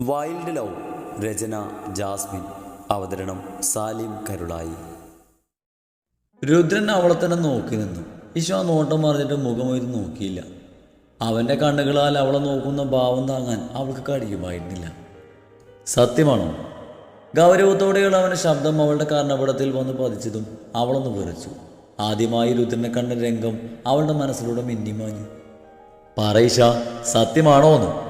Wild love രചന Jasmine അവതരണം സാലിം കരുളായി. രുദ്രൻ അവളെ തന്നെ നോക്കി നിന്നു. ഈശോ നോട്ടം മറിഞ്ഞിട്ട് മുഖമൊരു നോക്കിയില്ല. അവന്റെ കണ്ണുകളാൽ അവളെ നോക്കുന്ന ഭാവം താങ്ങാൻ അവൾക്ക് കഴിയുമായിരുന്നില്ല. സത്യമാണോ? ഗൗരവത്തോടെയുള്ള അവന്റെ ശബ്ദം അവളുടെ കർണപടത്തിൽ വന്ന് പതിച്ചതും അവളൊന്ന് വിറച്ചു. ആദ്യമായി രുദ്രനെ കണ്ട രംഗം അവളുടെ മനസ്സിലൂടെ മിന്നിമാഞ്ഞു. പറയിഷ സത്യമാണോ എന്ന്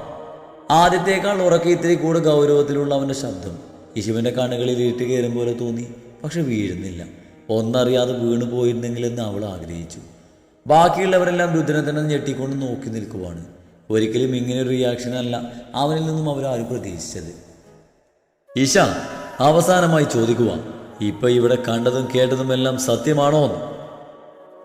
ആദ്യത്തേക്കാൾ ഉറക്കെ ഇത്തിരി കൂടെ ഗൗരവത്തിലുള്ള അവന്റെ ശബ്ദം. യശുവിന്റെ കണ്ണുകളിൽ ഇരുട്ട് കയറും പോലെ തോന്നി പക്ഷെ വീഴുന്നില്ല. ഒന്നറിയാതെ വീണു പോയിരുന്നെങ്കിലെന്ന് അവൾ ആഗ്രഹിച്ചു. ബാക്കിയുള്ളവരെല്ലാം രുദ്രനെ തന്നെ ഞെട്ടിക്കൊണ്ട് നോക്കി നിൽക്കുവാണ്. ഒരിക്കലും ഇങ്ങനെ ഒരു റിയാക്ഷൻ അല്ല അവനിൽ നിന്നും അവരാരും പ്രതീക്ഷിച്ചത്. ഈശ അവസാനമായി ചോദിക്കുക ഇപ്പൊ ഇവിടെ കണ്ടതും കേട്ടതും എല്ലാം സത്യമാണോ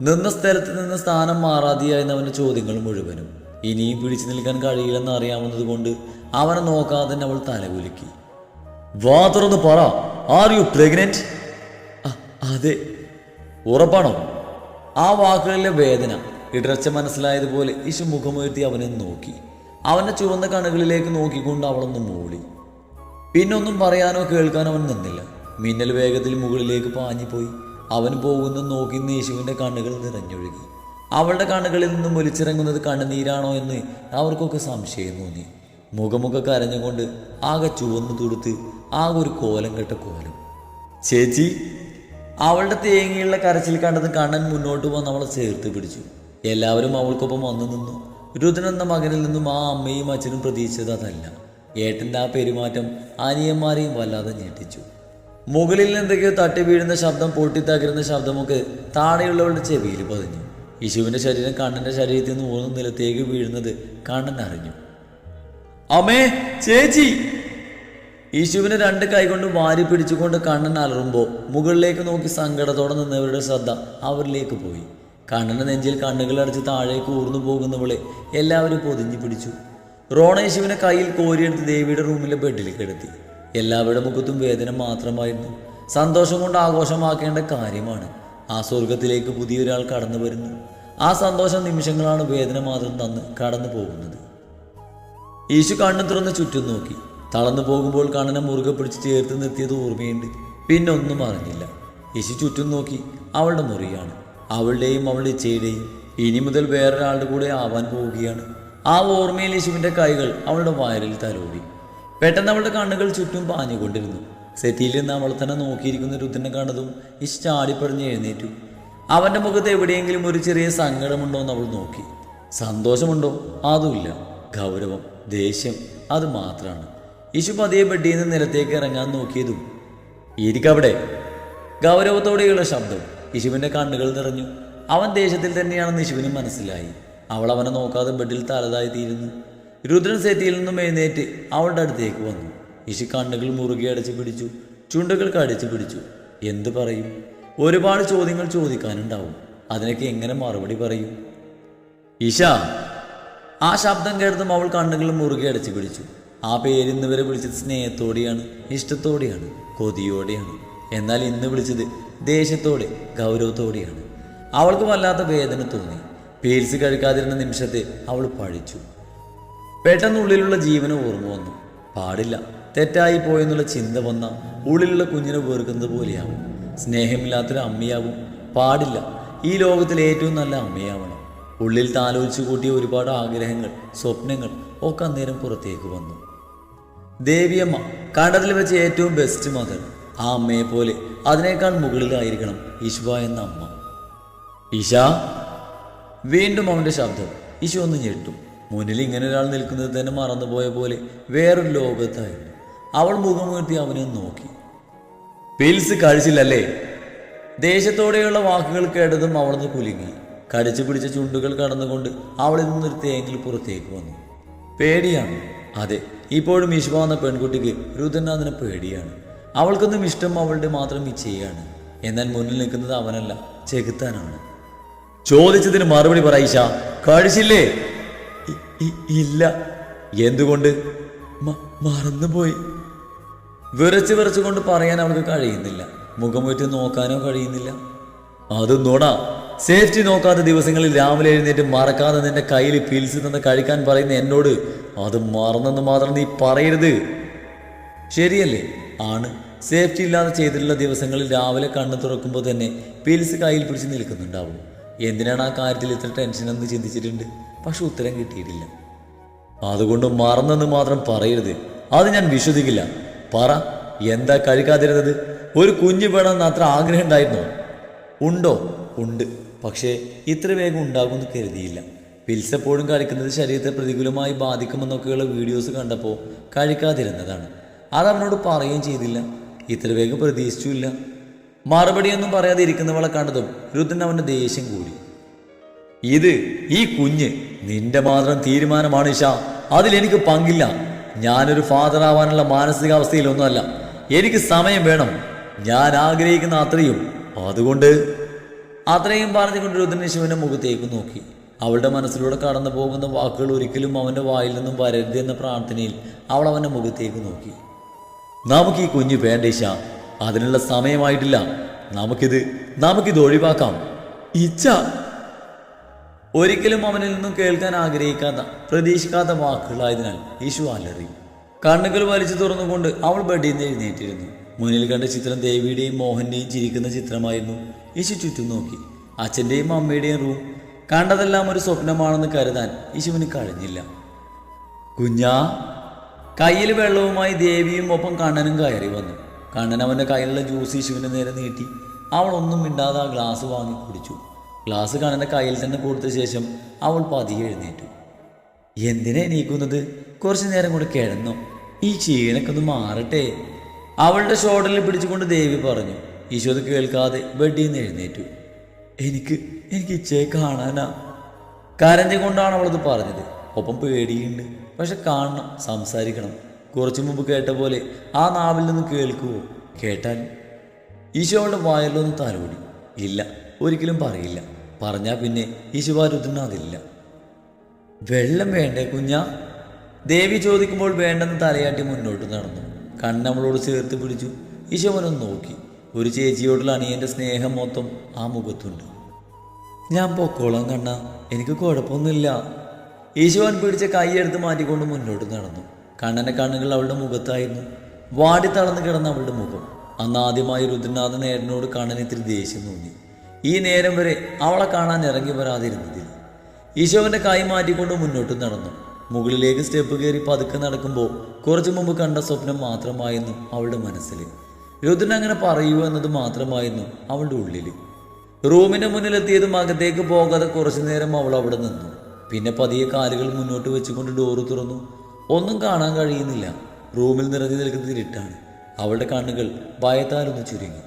നിന്ന സ്ഥലത്ത് നിന്ന് സ്ഥാനം മാറാതെയായിരുന്ന അവന്റെ ചോദ്യങ്ങൾ മുഴുവനും. ഇനിയും പിടിച്ചു നിൽക്കാൻ കഴിയില്ലെന്ന് അറിയാവുന്നത് കൊണ്ട് അവനെ നോക്കാതെ തന്നെ അവൾ തലകുലുക്കി. വാ തുറന്ന് പറ. ആർ യു പ്രഗ്നന്റ് അതെ. ഉറപ്പാണോ? ആ വാക്കുകളിലെ വേദന ഇടർച്ച മനസ്സിലായതുപോലെ ഇശു മുഖമുയർത്തി അവനെ നോക്കി. അവന്റെ ചുവന്ന കണുകളിലേക്ക് നോക്കിക്കൊണ്ട് അവളൊന്ന് മൂളി. പിന്നൊന്നും പറയാനോ കേൾക്കാനോ അവൻ നിന്നില്ല. മിന്നൽ വേഗത്തിൽ മുകളിലേക്ക് പാഞ്ഞിപ്പോയി അവൻ പോകുന്ന നോക്കി യേശുവിന്റെ കണ്ണുകൾ നിറഞ്ഞൊഴുകി. അവളുടെ കണ്ണുകളിൽ നിന്നും ഒലിച്ചിറങ്ങുന്നത് കണ്ണുനീരാണോ എന്ന് അവർക്കൊക്കെ സംശയം തോന്നി. മുഖമൊക്കെ കരഞ്ഞുകൊണ്ട് ആകെ ചുവന്നു തുടുത്ത് ആകെ ഒരു കോലം കെട്ട കോലം. ചേച്ചി അവളുടെ തേങ്ങയുള്ള കരച്ചിൽ കണ്ടത് കണ്ണൻ മുന്നോട്ട് വന്ന് അവളെ ചേർത്ത് പിടിച്ചു. എല്ലാവരും അവൾക്കൊപ്പം വന്നു നിന്നു. രുദ്രൻ എന്ന മകനിൽ നിന്നും ആ അമ്മയും അച്ഛനും പ്രതീക്ഷിച്ചത് അതല്ല. ഏട്ടന്റെ ആ പെരുമാറ്റം അനിയന്മാരെയും വല്ലാതെ ഞെട്ടിച്ചു. മുകളിൽ എന്തൊക്കെയോ തട്ടി വീഴുന്ന ശബ്ദം പൊട്ടിത്തകരുന്ന ശബ്ദമൊക്കെ താഴെയുള്ളവളുടെ ചെവിയിൽ പതിഞ്ഞു. യശുവിന്റെ ശരീരം കണ്ണന്റെ ശരീരത്തിൽ നിന്ന് മൂന്ന് നിലത്തേക്ക് വീഴുന്നത് കണ്ണൻ അറിഞ്ഞു. അമ്മേ ചേച്ചി! യേശുവിനെ രണ്ട് കൈകൊണ്ട് വാരി പിടിച്ചുകൊണ്ട് കണ്ണൻ അലറുമ്പോൾ മുകളിലേക്ക് നോക്കി സങ്കടത്തോടെ നിന്നവരുടെ ശ്രദ്ധ അവരിലേക്ക് പോയി. കണ്ണന്റെ നെഞ്ചിൽ കണ്ണുകൾ അടച്ച് താഴേക്ക് ഊർന്നു പോകുന്നവളെ എല്ലാവരും പൊതിഞ്ഞു പിടിച്ചു. റോണ യേശുവിനെ കയ്യിൽ കോരിയെടുത്ത് ദേവിയുടെ റൂമിലെ ബെഡിൽ കിടത്തി. എല്ലാവരുടെ മുഖത്തും വേദന മാത്രമായിരുന്നു. സന്തോഷം കൊണ്ട് ആഘോഷമാക്കേണ്ട കാര്യമാണ്. ആ സ്വർഗത്തിലേക്ക് പുതിയൊരാൾ കടന്നു വരുന്നു. ആ സന്തോഷ നിമിഷങ്ങളാണ് വേദന മാത്രം തന്ന് കടന്നു പോകുന്നത്. യേശു കണ്ണു തുറന്ന് ചുറ്റും നോക്കി. തളർന്നു പോകുമ്പോൾ കണ്ണനെ മുറുകെ പിടിച്ച് ചേർത്ത് നിർത്തിയത് ഓർമ്മയുണ്ട്. പിന്നെ ഒന്നും അറിഞ്ഞില്ല. യേശു ചുറ്റും നോക്കി അവളുടെ മുറിയാണ്. അവളുടെയും അവളുടെ ഇച്ചയുടെയും ഇനി മുതൽ വേറൊരാളുടെ കൂടെ ആവാൻ പോവുകയാണ്. ആ ഓർമ്മയിൽ യേശുവിന്റെ കൈകൾ അവളുടെ വയറിൽ തലോടി. പെട്ടെന്ന് അവളുടെ കണ്ണുകൾ ചുറ്റും പാഞ്ഞുകൊണ്ടിരുന്നു. സെറ്റിയിൽ നിന്ന് അവൾ തന്നെ നോക്കിയിരിക്കുന്ന രുദ്രനെ കണ്ടതും യേശു ചാടിപ്പടഞ്ഞ് എഴുന്നേറ്റു. അവന്റെ മുഖത്ത് എവിടെയെങ്കിലും ഒരു ചെറിയ സങ്കടമുണ്ടോ എന്ന് അവൾ നോക്കി. സന്തോഷമുണ്ടോ? അതുമില്ല. ഗൗരവം ദേഷ്യം അത് മാത്രമാണ് യേശു പതിയെ ബെഡിയിൽ നിന്ന് നിലത്തേക്ക് ഇറങ്ങാൻ നോക്കിയതും ഇരിക്കവിടെ. ഗൗരവത്തോടെയുള്ള ശബ്ദം യേശുവിന്റെ കണ്ണുകൾ നിറഞ്ഞു. അവൻ ദേഷ്യത്തിൽ തന്നെയാണെന്ന് യശുവിന് മനസ്സിലായി. അവൾ അവനെ നോക്കാതെ ബെഡിൽ തലതായി തീരുന്നു. രുദ്രൻ സെറ്റിയിൽ നിന്നും എഴുന്നേറ്റ് അവളുടെ അടുത്തേക്ക് വന്നു. യേശു കണ്ണുകൾ മുറുകെ അടച്ചു പിടിച്ചു ചുണ്ടുകൾ കടിച്ചു പിടിച്ചു. എന്തു പറയും? ഒരുപാട് ചോദ്യങ്ങൾ ചോദിക്കാനുണ്ടാവും. അതിനൊക്കെ എങ്ങനെ മറുപടി പറയും? ഇഷ ആ ശബ്ദം കേട്ടതും അവൾ കണ്ണുകൾ മുറുകെ അടച്ചു പിടിച്ചു. ആ പേര് ഇന്ന് വരെ വിളിച്ചത് സ്നേഹത്തോടെയാണ് ഇഷ്ടത്തോടെയാണ് കൊതിയോടെയാണ്. എന്നാൽ ഇന്ന് വിളിച്ചത് ദേഷ്യത്തോടെ ഗൗരവത്തോടെയാണ്. അവൾക്ക് വല്ലാത്ത വേദന തോന്നി. പീൽസ് കഴിക്കാതിരുന്ന നിമിഷത്തെ അവൾ പഴിച്ചു. പെട്ടെന്ന് ഉള്ളിലുള്ള ജീവന് ഓർമ്മ വന്നു. പാടില്ല തെറ്റായി പോയെന്നുള്ള ചിന്ത വന്ന ഉള്ളിലുള്ള കുഞ്ഞിനെ വെറുക്കുന്നത് പോലെയാവും. സ്നേഹമില്ലാത്തൊരു അമ്മയാവും. പാടില്ല. ഈ ലോകത്തിലെ ഏറ്റവും നല്ല അമ്മയാവണം. ഉള്ളിൽ താലോചിച്ചു കൂട്ടിയ ഒരുപാട് ആഗ്രഹങ്ങൾ സ്വപ്നങ്ങൾ ഒക്കെ അന്നേരം പുറത്തേക്ക് വന്നു. ദേവിയമ്മ കണ്ടതിൽ വെച്ച് ഏറ്റവും ബെസ്റ്റ് മദർ ആ അമ്മയെ പോലെ അതിനേക്കാൾ മുകളിലായിരിക്കണം ഈശ്വ എന്ന അമ്മ. ഈശ വീണ്ടും അവന്റെ ശബ്ദം. ഈശോ ഒന്ന് ഞെട്ടു. മുന്നിൽ ഇങ്ങനെ ഒരാൾ നിൽക്കുന്നത് തന്നെ മറന്നുപോയ പോലെ വേറൊരു ലോകത്തായിരുന്നു. അവൾ മുഖമുയർത്തി അവനെ നോക്കി. പിൽസ് കഴിച്ചില്ലല്ലേ? ദേശത്തോടെയുള്ള വാക്കുകൾ കേട്ടതും അവളൊന്ന് കുലുങ്ങി. കടിച്ചു പിടിച്ച ചുണ്ടുകൾ കടന്നുകൊണ്ട് അവളിൽ നിന്നൊരു തേങ്ങിൽ പുറത്തേക്ക് വന്നു. പേടിയാണ്. അതെ ഇപ്പോഴും ഇഷ്വ എന്ന പെൺകുട്ടിക്ക് രുദ്രനാഥന് പേടിയാണ്. അവൾക്കൊന്നും ഇഷ്ടം അവളുടെ മാത്രം ഇച്ഛയാണ് എന്നാൽ മുന്നിൽ നിൽക്കുന്നത് അവനല്ല ചെകുത്താനാണ്. ചോദിച്ചതിന് മറുപടി പറയിഷ കഴിച്ചില്ലേ? ഇ- ഇ- ഇല്ല. എന്തുകൊണ്ട്? മറന്നുപോയി. വിറച്ച് വിറച്ചുകൊണ്ട് പറയാൻ അവൾക്ക് കഴിയുന്നില്ല. മുഖമുറ്റി നോക്കാനോ കഴിയുന്നില്ല. അത് നുണ. സേഫ്റ്റി നോക്കാത്ത ദിവസങ്ങളിൽ രാവിലെ എഴുന്നേറ്റ് മറക്കാതെ നിന്റെ കയ്യിൽ പിൽസ് തന്ന് കഴിക്കാൻ പറയുന്ന എന്നോട് അത് മറന്നെന്ന് മാത്രം നീ പറയരുത്. ശരിയല്ലേ? ആണ്. സേഫ്റ്റി ഇല്ലാതെ ചെയ്തിട്ടുള്ള ദിവസങ്ങളിൽ രാവിലെ കണ്ണ് തുറക്കുമ്പോൾ തന്നെ പിൽസ് കയ്യിൽ പിടിച്ച് നിൽക്കുന്നുണ്ടാവും. എന്തിനാണ് ആ കാര്യത്തിൽ ഇത്ര ടെൻഷൻ എന്ന് ചിന്തിച്ചിട്ടുണ്ട്? പക്ഷെ ഉത്തരം കിട്ടിയിട്ടില്ല. അതുകൊണ്ട് മറന്നെന്ന് മാത്രം പറയരുത്. അത് ഞാൻ വിശ്വസിക്കില്ല. പറ എന്താ കഴിക്കാതിരുന്നത് ഒരു കുഞ്ഞ് വേണമെന്ന് അത്ര ആഗ്രഹം ഉണ്ടായിരുന്നോ ഉണ്ടോ? ഉണ്ട്. പക്ഷേ ഇത്ര വേഗം ഉണ്ടാകുമെന്ന് കരുതിയില്ല. പിൽസ് എപ്പോഴും കഴിക്കുന്നത് ശരീരത്തെ പ്രതികൂലമായി ബാധിക്കുമെന്നൊക്കെയുള്ള വീഡിയോസ് കണ്ടപ്പോൾ കഴിക്കാതിരുന്നതാണ് അത് അവനോട് പറയുകയും ചെയ്തില്ല. ഇത്ര വേഗം പ്രതീക്ഷിച്ചില്ല. മറുപടിയൊന്നും പറയാതെ ഇരിക്കുന്നവളെ കണ്ടതും രുദ്രൻ അവന്റെ ദേഷ്യം കൂടി. ഇത് ഈ കുഞ്ഞ് നിന്റെ മാത്രം തീരുമാനമാണ് ഇഷ. അതിലെനിക്ക് പങ്കില്ല. ഞാനൊരു ഫാദർ ആവാനുള്ള മാനസികാവസ്ഥയിലൊന്നുമല്ല. എനിക്ക് സമയം വേണം. ഞാൻ ആഗ്രഹിക്കുന്ന അത്രയും. അതുകൊണ്ട് അത്രയും പറഞ്ഞുകൊണ്ട് രുദ്രൻ ശിവന്റെ മുഖത്തേക്ക് നോക്കി. അവളുടെ മനസ്സിലൂടെ കടന്നു പോകുന്ന വാക്കുകൾ ഒരിക്കലും അവന്റെ വായിൽ നിന്നും വരരുത് എന്ന പ്രാർത്ഥനയിൽ അവൾ അവന്റെ മുഖത്തേക്ക് നോക്കി. നമുക്ക് ഈ കുഞ്ഞ് വേണ്ടേശ അതിനുള്ള സമയമായിട്ടില്ല. നമുക്കിത് നമുക്കിത് ഒഴിവാക്കാം ഇച്ഛ ഒരിക്കലും അവനിൽ നിന്നും കേൾക്കാൻ ആഗ്രഹിക്കാത്ത പ്രതീക്ഷിക്കാത്ത വാക്കുകളായതിനാൽ ഈശു അലറി കണ്ണുകൾ വലിച്ചു തുറന്നുകൊണ്ട് അവൾ ബെഡിൽ നിന്ന് എഴുന്നേറ്റിരുന്നു. മുന്നിൽ കണ്ട ചിത്രം ദേവിയുടെയും മോഹന്റെയും ചിരിക്കുന്ന ചിത്രമായിരുന്നു. യേശു ചുറ്റും നോക്കി. അച്ഛന്റെയും അമ്മയുടെയും റൂം. കണ്ടതെല്ലാം ഒരു സ്വപ്നമാണെന്ന് കരുതാൻ യേശുവിന് കഴിഞ്ഞില്ല. കുഞ്ഞാ കയ്യിൽ വെള്ളവുമായി ദേവിയും ഒപ്പം കണ്ണനും കയറി വന്നു. കണ്ണൻ അവന്റെ കയ്യിലുള്ള ജ്യൂസ് യേശുവിന്റെ നേരെ നീട്ടി. അവൾ ഒന്നും മിണ്ടാതെ ആ ഗ്ലാസ് വാങ്ങി കുടിച്ചു. ഗ്ലാസ് കണ്ണന്റെ കയ്യിൽ തന്നെ കൊടുത്ത ശേഷം അവൾ പതിയെ എഴുന്നേറ്റു. എന്തിനാ എണീക്കുന്നത്? കുറച്ചു നേരം കൂടെ കിടന്നു? ഈ ക്ഷീണൊക്കെ ഒന്ന് മാറട്ടെ. അവളുടെ ഷോൾഡറിൽ പിടിച്ചുകൊണ്ട് ദേവി പറഞ്ഞു ഈശോ അത് കേൾക്കാതെ ബെഡിൽ നിന്ന് എഴുന്നേറ്റു. എനിക്ക് എനിക്ക് ഇച്ചയെ കാണാനാ. കരഞ്ഞുകൊണ്ടാണ് അവളത് പറഞ്ഞത്. ഒപ്പം പേടിയുണ്ട്. പക്ഷെ കാണണം സംസാരിക്കണം. കുറച്ചു മുമ്പ് കേട്ട പോലെ ആ നാവിൽ നിന്ന് കേൾക്കുവോ? കേട്ടാൽ? ഈശോ അവളുടെ വായലൊന്ന് തലോടി. ഇല്ല ഒരിക്കലും പറയില്ല. പറഞ്ഞാൽ പിന്നെ ഈ അതില്ല. വെള്ളം വേണ്ടേ കുഞ്ഞ? ദേവി ചോദിക്കുമ്പോൾ വേണ്ടെന്ന് തലയാട്ടി മുന്നോട്ട് നടന്നു. കണ്ണമ്മളോട് ചേർത്ത് പിടിച്ചു. ഈശോവനൊന്ന് നോക്കി. ഒരു ചേച്ചിയോടുള്ള അണിയന്റെ സ്നേഹം മൊത്തം ആ മുഖത്തുണ്ട്. ഞാൻ പൊക്കോളാം കണ്ണ. എനിക്ക് കുഴപ്പമൊന്നുമില്ല. ഈശോവൻ പിടിച്ച കൈയെടുത്ത് മാറ്റിക്കൊണ്ട് മുന്നോട്ട് നടന്നു. കണ്ണന്റെ കണ്ണുകൾ അവളുടെ മുഖത്തായിരുന്നു. വാടി തളർന്നു കിടന്ന അവളുടെ മുഖം. അന്ന് ആദ്യമായി രുദ്രനാഥ നേരനോട് കണ്ണൻ ഇത്തിരി ദേഷ്യം തോന്നി. ഈ നേരം വരെ അവളെ കാണാൻ ഇറങ്ങി വരാതിരുന്നതിൽ ഈശോവിന്റെ കൈ മാറ്റിക്കൊണ്ട് മുന്നോട്ട് നടന്നു. മുകളിലേക്ക് സ്റ്റെപ്പ് കയറി പതുക്കെ നടക്കുമ്പോൾ കുറച്ചു മുമ്പ് കണ്ട സ്വപ്നം മാത്രമായിരുന്നു അവളുടെ മനസ്സിൽ. രുദ്രൻ അങ്ങനെ പറയൂ എന്നത് മാത്രമായിരുന്നു അവളുടെ ഉള്ളിൽ. റൂമിന്റെ മുന്നിലെത്തിയതും അകത്തേക്ക് പോകാതെ കുറച്ചു നേരം അവൾ അവിടെ നിന്നു. പിന്നെ പതിയെ കാലുകൾ മുന്നോട്ട് വെച്ചുകൊണ്ട് ഡോറ് തുറന്നു. ഒന്നും കാണാൻ കഴിയുന്നില്ല. റൂമിൽ നിറഞ്ഞു നിൽക്കുന്നത് ഇരുട്ടാണ്. അവളുടെ കണ്ണുകൾ ഭയത്താലൊന്ന് ചുരുങ്ങി.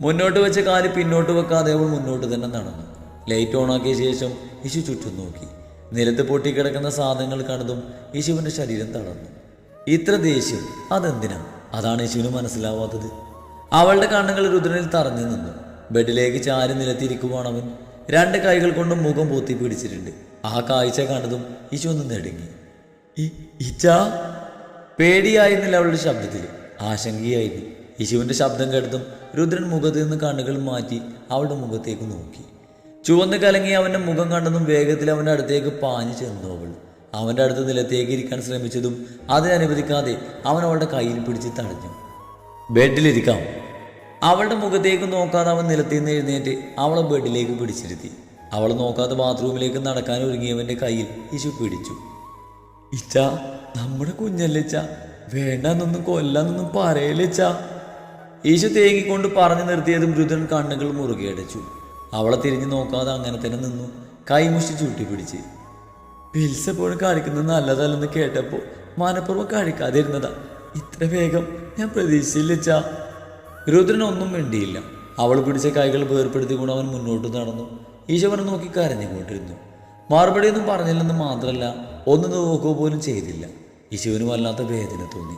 മുന്നോട്ട് വെച്ച കാൽ പിന്നോട്ട് വെക്കാതെ അവൾ മുന്നോട്ട് തന്നെ നടന്നു. ലൈറ്റ് ഓണാക്കിയ ശേഷം യേശു ചുറ്റും നോക്കി. നിലത്ത് പൊട്ടിക്കിടക്കുന്ന സാധനങ്ങൾ കണ്ടതും യേശുവിന്റെ ശരീരം തളർന്നു. ഇത്ര ദേഷ്യം അതെന്തിനാ? അതാണ് യേശുവിന് മനസ്സിലാവാത്തത്. അവളുടെ കണ്ണുകൾ രുദ്രനിൽ തറഞ്ഞു നിന്നു. ബെഡിലേക്ക് ചാരി നിലത്തിരിക്കുവാണ് അവൻ. രണ്ട് കൈകൾ കൊണ്ട് മുഖം പൊത്തി പിടിച്ചിട്ടുണ്ട്. ആ കാഴ്ച കണ്ടതും യേശു ഒന്ന് നെടുങ്ങി. "ഇ- ഇച്ചാ? പേടിയായിരുന്നില്ല അവളുടെ ശബ്ദത്തിൽ. ആശങ്കയായിരുന്നു. യേശുവിന്റെ ശബ്ദം കേട്ടതും രുദ്രൻ മുഖത്തു നിന്ന് കണ്ണുകൾ മാറ്റി അവളുടെ മുഖത്തേക്ക് നോക്കി. ചുവന്ന് കലങ്ങി അവന്റെ മുഖം കണ്ടതും വേഗത്തിൽ അവന്റെ അടുത്തേക്ക് പാഞ്ഞു ചെന്നു അവൾ. അവന്റെ അടുത്ത് നിലത്തേക്ക് ഇരിക്കാൻ ശ്രമിച്ചതും അതിനനുവദിക്കാതെ അവൻ അവളുടെ കയ്യിൽ പിടിച്ച് തടഞ്ഞു. ബെഡിലിരിക്കാം. അവളുടെ മുഖത്തേക്ക് നോക്കാതെ അവൻ നിലത്തിൽ നിന്ന് എഴുന്നേറ്റ് അവളെ ബെഡിലേക്ക് പിടിച്ചിരുത്തി. അവൾ നോക്കാതെ ബാത്റൂമിലേക്ക് നടക്കാൻ ഒരുങ്ങിയവന്റെ കയ്യിൽ ഇശു പിടിച്ചു. ഇച്ച നമ്മുടെ കുഞ്ഞല്ലിച്ച വേണ്ടെന്നൊന്നും കൊല്ലാന്നൊന്നും പറയലിച്ച ഈശു തേങ്ങിക്കൊണ്ട് പറഞ്ഞു നിർത്തിയതും മൃദുൻ കണ്ണുകൾ മുറുകെ അടച്ചു. അവളെ തിരിഞ്ഞു നോക്കാതെ അങ്ങനെ തന്നെ നിന്നു. കൈമുഷി ചൂട്ടി പിടിച്ച് പിൽസ് എപ്പോഴും കഴിക്കുന്നത് നല്ലതല്ലെന്ന് കേട്ടപ്പോൾ മനഃപൂർവം കഴിക്കാതിരുന്നതാ ഇത്ര വേഗം ഞാൻ പ്രതീക്ഷിച്ചില്ലച്ചാ രുദ്രൻ ഒന്നും വേണ്ടിയില്ല അവൾ പിടിച്ച കൈകൾ വേർപ്പെടുത്തിക്കൊണ്ട് അവൻ മുന്നോട്ട് നടന്നു. ഈശോവനെ നോക്കി കരഞ്ഞുകൊണ്ടിരുന്നു. മറുപടിയൊന്നും പറഞ്ഞില്ലെന്ന് മാത്രമല്ല ഒന്ന് നോക്കുക പോലും ചെയ്തില്ല. ഈശോവിന് വല്ലാത്ത വേദന തോന്നി.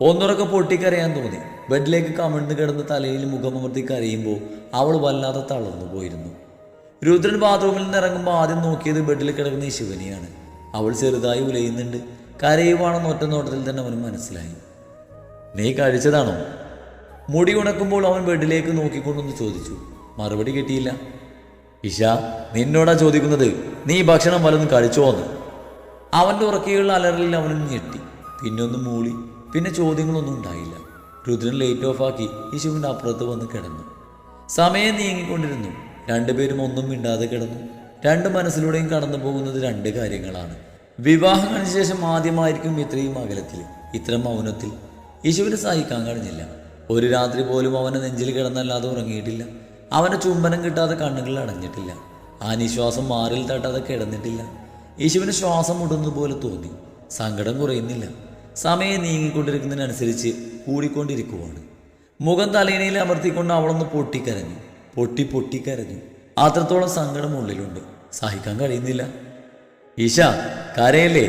ഒന്നുറക്കെ പൊട്ടിക്കരയാൻ തോന്നി. ബെഡിലേക്ക് കമിഴ്ന്ന് കിടന്ന് തലയിൽ മുഖമർത്തി കരയുമ്പോൾ അവൾ വല്ലാതെ തളർന്നു പോയിരുന്നു. രുദ്രൻ ബാത്റൂമിൽ നിന്ന് ഇറങ്ങുമ്പോൾ ആദ്യം നോക്കിയത് ബെഡിൽ കിടക്കുന്ന ശിവനെയാണ്. അവൾ ചെറുതായി ഉലയുന്നുണ്ട്. കരയുവാണെന്ന് ഒറ്റ നോട്ടത്തിൽ തന്നെ അവന് മനസ്സിലായി. നീ കഴിച്ചതാണോ? മുടി ഉണക്കുമ്പോൾ അവൻ ബെഡിലേക്ക് നോക്കിക്കൊണ്ടൊന്ന് ചോദിച്ചു. മറുപടി കിട്ടിയില്ല. ഇഷ നിന്നോടാ ചോദിക്കുന്നത്. നീ ഭക്ഷണം വല്ലതും കഴിച്ചോന്ന്. അവന്റെ ഉറക്കിയുള്ള അലറലിൽ അവനും ഞെട്ടി. പിന്നൊന്ന് മൂളി. പിന്നെ ചോദ്യങ്ങളൊന്നും ഉണ്ടായില്ല. രുദ്രൻ ലേറ്റ് ഓഫ് ആക്കി യേശുവിന്റെ അപ്പുറത്ത് വന്ന് കിടന്നു. സമയം നീങ്ങിക്കൊണ്ടിരുന്നു. രണ്ടുപേരും ഒന്നും മിണ്ടാതെ കിടന്നു. രണ്ട് മനസ്സിലൂടെയും കടന്നു പോകുന്നത് രണ്ട് കാര്യങ്ങളാണ്. വിവാഹം കഴിഞ്ഞ ശേഷം ആദ്യമായിരിക്കും ഇത്രയും അകലത്തിൽ ഇത്ര മൗനത്തിൽ. യേശുവിനെ സഹിക്കാൻ കഴിഞ്ഞില്ല. ഒരു രാത്രി പോലും അവനെ നെഞ്ചിൽ കിടന്നല്ലാതെ ഉറങ്ങിയിട്ടില്ല. അവനെ ചുംബനം കിട്ടാതെ കണ്ണുകൾ അടഞ്ഞിട്ടില്ല. ആ നിശ്വാസം മാറിൽ തട്ടാതെ കിടന്നിട്ടില്ല. യേശുവിന് ശ്വാസം മുട്ടുന്നത് പോലെ തോന്നി. സങ്കടം കുറയുന്നില്ല. സമയം നീങ്ങിക്കൊണ്ടിരിക്കുന്നതിനനുസരിച്ച് കൂടിക്കൊണ്ടിരിക്കുവാണ്. മുഖം തലയിണയിൽ അമർത്തിക്കൊണ്ട് അവളൊന്ന് പൊട്ടിക്കരഞ്ഞു. പൊട്ടി പൊട്ടിക്കരഞ്ഞു അത്രത്തോളം സങ്കടം ഉള്ളിലുണ്ട്. സഹിക്കാൻ കഴിയുന്നില്ല. ഈശ കരയല്ലേ?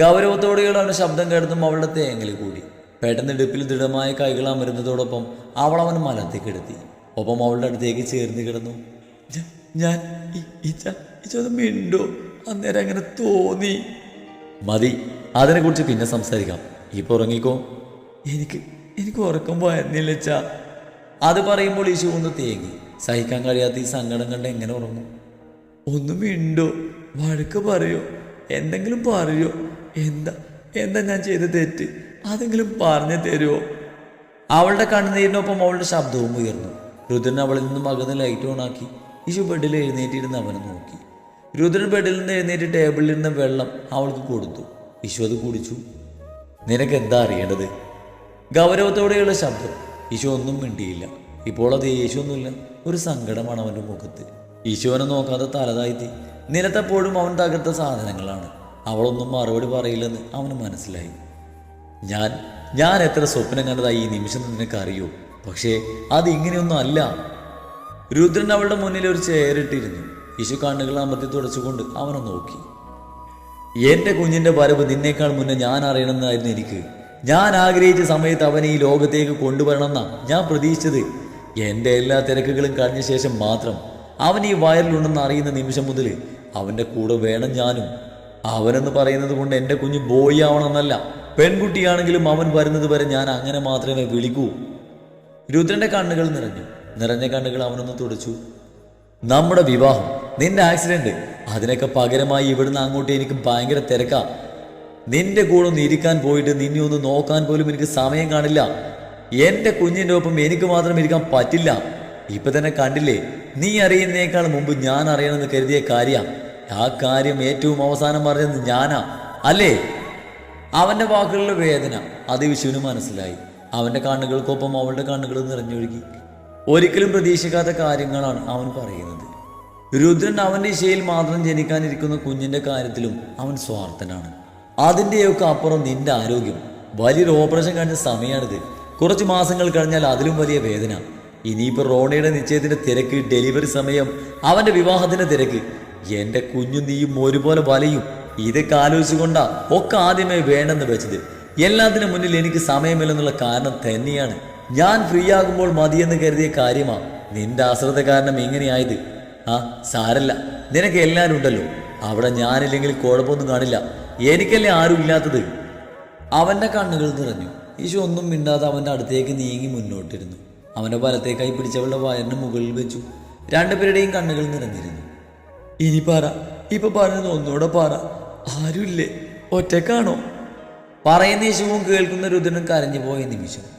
ഗൗരവത്തോടെയുള്ള അവന്റെ ശബ്ദം കേട്ടതും അവളുടെ തേങ്ങൽ കൂടി. പെട്ടെന്ന് ഇടുപ്പിൽ ദൃഢമായ കൈകൾ അമരുന്നതോടൊപ്പം അവൾ അവൻ മലത്തിൽ കിടത്തി ഒപ്പം അവളുടെ അടുത്തേക്ക് ചേർന്ന് കിടന്നു. ഞാൻ ഈച്ച ഇച്ച മിണ്ടോ? അന്നേരം അങ്ങനെ തോന്നി. മതി. അതിനെക്കുറിച്ച് പിന്നെ സംസാരിക്കാം. ഇപ്പൊ ഉറങ്ങിക്കോ? എനിക്ക് എനിക്ക് ഉറക്കം പോയിരുന്നില്ല ചാ അത് പറയുമ്പോൾ ഈശു ഒന്ന് തേങ്ങി. സഹിക്കാൻ കഴിയാത്ത ഈ സങ്കടം കണ്ട് എങ്ങനെ ഉറങ്ങും? ഒന്നും ഇണ്ടോ വഴക്ക് പറയോ. എന്തെങ്കിലും പറയോ. എന്താ എന്താ ഞാൻ ചെയ്ത തെറ്റ്? അതെങ്കിലും പറഞ്ഞു തരുമോ അവളുടെ കണ്ണുനീരിനൊപ്പം അവളുടെ ശബ്ദവും ഉയർന്നു. രുദ്രൻ അവളിൽ നിന്നും അകന്ന് ലൈറ്റ് ഓണാക്കി ഈശു ബെഡിൽ എഴുന്നേറ്റിരുന്ന് അവനെ നോക്കി. രുദ്രൻ ബെഡിൽ നിന്ന് എഴുന്നേറ്റ് ടേബിളിൽ നിന്ന് വെള്ളം അവൾക്ക് കൊടുത്തു. ഈശു അത് കുടിച്ചു. നിനക്ക് എന്താ അറിയേണ്ടത്? ഗൗരവത്തോടെയുള്ള ശബ്ദം. ഈശോ ഒന്നും മിണ്ടിയില്ല. ഇപ്പോൾ അത് യേശുവൊന്നുമില്ല. ഒരു സങ്കടമാണ് അവന്റെ മുഖത്ത്. ഈശോനെ നോക്കാതെ തലതായിത്തി നിലത്തെപ്പോഴും അവൻ തകർത്ത സാധനങ്ങളാണ്. അവളൊന്നും മറുപടി പറയില്ലെന്ന് അവന് മനസ്സിലായി. ഞാൻ ഞാൻ എത്ര സ്വപ്നം കണ്ടതായി ഈ നിമിഷം നിനക്ക് അറിയോ പക്ഷേ അത് ഇങ്ങനെയൊന്നും അല്ല. രുദ്രൻ അവളുടെ മുന്നിൽ ഒരു ചേരിട്ടിരുന്നു ഈശോ കണ്ണുകൾ അമർത്തി തുടച്ചുകൊണ്ട് അവനെ നോക്കി. എന്റെ കുഞ്ഞിന്റെ വരവ് നിന്നേക്കാൾ മുന്നേ ഞാൻ അറിയണമെന്നായിരുന്നു എനിക്ക്. ഞാൻ ആഗ്രഹിച്ച സമയത്ത് അവനെ ഈ ലോകത്തേക്ക് കൊണ്ടുവരണമെന്നാണ് ഞാൻ പ്രതീക്ഷിച്ചത്. എന്റെ എല്ലാ തിരക്കുകളും കഴിഞ്ഞ ശേഷം മാത്രം അവൻ ഈ വയറിലുണ്ടെന്ന് അറിയുന്ന നിമിഷം മുതൽ അവന്റെ കൂടെ വേണം ഞാനും. അവനെന്ന് പറയുന്നത് കൊണ്ട് എന്റെ കുഞ്ഞ് ബോയ് ആവണമെന്നല്ല പെൺകുട്ടിയാണെങ്കിലും അവൻ വരുന്നത് വരെ ഞാൻ അങ്ങനെ മാത്രമേ വിളിക്കൂ. രുദ്രന്റെ കണ്ണുകൾ നിറഞ്ഞു. നിറഞ്ഞ കണ്ണുകൾ അവനൊന്ന് തുടച്ചു. നമ്മുടെ വിവാഹം. നിന്റെ ആക്സിഡന്റ്. അതിനൊക്കെ പകരമായി ഇവിടുന്ന് അങ്ങോട്ട് എനിക്ക് ഭയങ്കര തിരക്കാ. നിന്റെ കൂടെ ഒന്ന് ഇരിക്കാൻ പോയിട്ട് നിന്നെ ഒന്ന് നോക്കാൻ പോലും എനിക്ക് സമയം കാണില്ല. എന്റെ കുഞ്ഞിന്റെ ഒപ്പം എനിക്ക് മാത്രം ഇരിക്കാൻ പറ്റില്ല. ഇപ്പൊ തന്നെ കണ്ടില്ലേ നീ അറിയുന്നേക്കാൾ മുമ്പ് ഞാൻ അറിയണമെന്ന് കരുതിയ കാര്യം. ആ കാര്യം ഏറ്റവും അവസാനം പറഞ്ഞത് ഞാനാ. അല്ലേ? അവന്റെ വാക്കുകളിലെ വേദന. അത് വിഷുവിന് മനസ്സിലായി. അവന്റെ കണ്ണുകൾക്കൊപ്പം അവളുടെ കണ്ണുകൾ നിറഞ്ഞൊഴുകി. ഒരിക്കലും പ്രതീക്ഷിക്കാത്ത കാര്യങ്ങളാണ് അവൻ പറയുന്നത്. രുദ്രൻ അവന്റെ ഇശയിൽ മാത്രം ജനിക്കാനിരിക്കുന്ന കുഞ്ഞിന്റെ കാര്യത്തിലും അവൻ സ്വാർത്ഥനാണ്. അതിന്റെയൊക്കെ അപ്പുറം നിന്റെ ആരോഗ്യം. വലിയൊരു ഓപ്പറേഷൻ കഴിഞ്ഞ സമയമാണിത് കുറച്ച് മാസങ്ങൾ കഴിഞ്ഞാൽ അതിലും വലിയ വേദന. ഇനിയിപ്പോൾ റോണയുടെ നിശ്ചയത്തിന്റെ തിരക്ക് ഡെലിവറി സമയം അവന്റെ വിവാഹത്തിന്റെ തിരക്ക്. എന്റെ കുഞ്ഞും നീയും ഒരുപോലെ വലയും. ഇതൊക്കെ ആലോചിച്ചുകൊണ്ടാ ഒക്കെ ആദ്യമേ വേണ്ടെന്ന് വെച്ചത്. എല്ലാത്തിനും മുന്നിൽ എനിക്ക് സമയമില്ലെന്നുള്ള കാരണം തന്നെയാണ്. ഞാൻ ഫ്രീ ആകുമ്പോൾ മതിയെന്ന് കരുതിയ കാര്യമാ. നിന്റെ അശ്രദ്ധ കാരണം ഇങ്ങനെയായത്. ആ സാരല്ല. നിനക്ക് എല്ലാവരും ഉണ്ടല്ലോ. അവിടെ ഞാനില്ലെങ്കിൽ കുഴപ്പമൊന്നും കാണില്ല. എനിക്കല്ലേ ആരും ഇല്ലാത്തത്? അവന്റെ കണ്ണുകൾ നിറഞ്ഞു. ഈശോ ഒന്നും മിണ്ടാതെ അവന്റെ അടുത്തേക്ക് നീങ്ങി മുന്നോട്ടിരുന്നു. അവന്റെ വലത്തേക്കായി പിടിച്ചവളുടെ വയറിന് മുകളിൽ വെച്ചു. രണ്ടുപേരുടെയും കണ്ണുകൾ നിറഞ്ഞിരുന്നു. ഇനി പറ. ഇപ്പൊ പറഞ്ഞത് ഒന്നുകൂടെ പറ. ആരുമില്ലേ? ഒറ്റക്കാണോ പറയുന്ന യേശുവും കേൾക്കുന്ന രുദ്രനും കരഞ്ഞു പോയ നിമിഷം